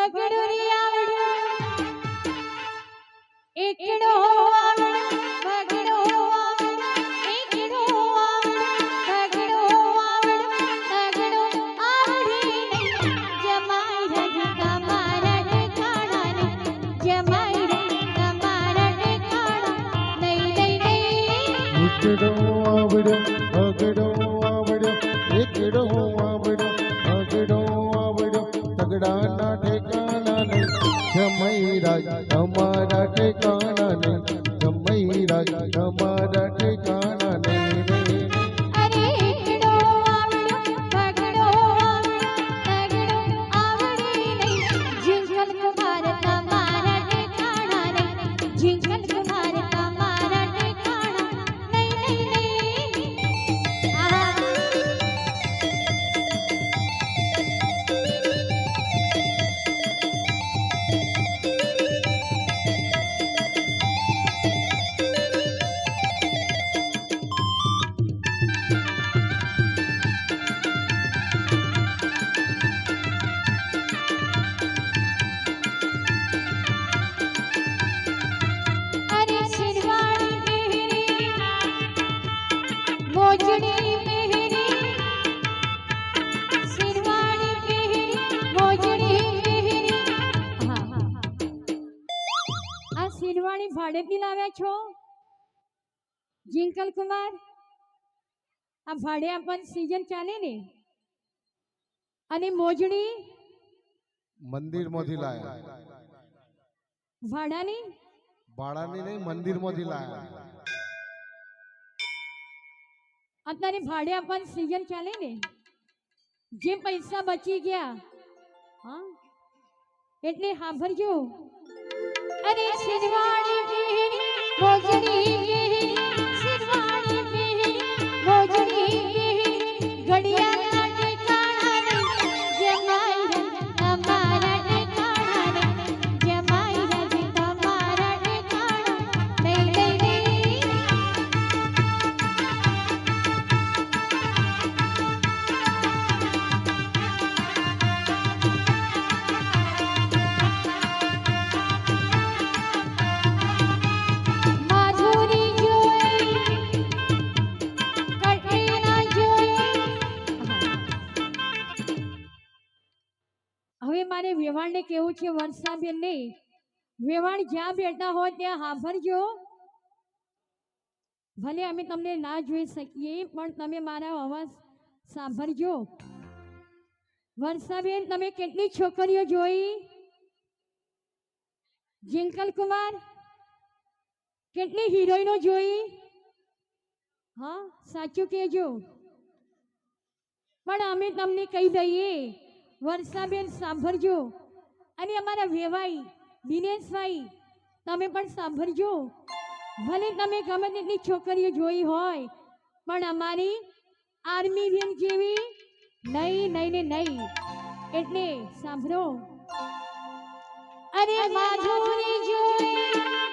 મગડુરી આવડે. એકડો આવડે મગડો એકડો આવડ્યો એકડો રાજ તમારા ઠેકાણા નહીં શિરવાણી પીલાવ્યા છો? જિંકલ કુમાર આ ભાડે આપવાની સિઝન ચાલે ને? અને મોજડી મંદિરમાંથી લાયા. ભાડાની? ભાડાની નહીં મંદિરમાંથી લાયા. અત્યારે ભાડે આપવાની સીઝન ચાલે ને? જે પૈસા બચી ગયા. હા? એટલે સાંભળજો. અરે શિરવાણી ভজনী હવે મારે વેવાણને કેવું છે વર્ષાબેનને વેવાણ જ્યાં બેઠા હોય ત્યાં સાંભળજો. ભલે અમે તમને ના જોઈ શકીએ, પણ તમે મારા અવાજ સાંભળજો. વર્ષાબેન તમે કેટલી છોકરીઓ જોઈ? જિંકલ કુમાર, કેટલી હિરોઈનો જોઈ? હા, સાચું કહેજો. પણ અમે તમને કહી દઈએ વર્ષાબેન સાંભળજો. અને અમારા વેવાઈ દિનેશભાઈ તમે પણ સાંભળજો. ભલે તમે ગમે તેટલી છોકરીઓ જોઈ હોય પણ અમારી આર્મી રેન્ક જેવી નહીં નહીં ને નહીં એટલે સાંભળો. અરે માધુરી જોઈ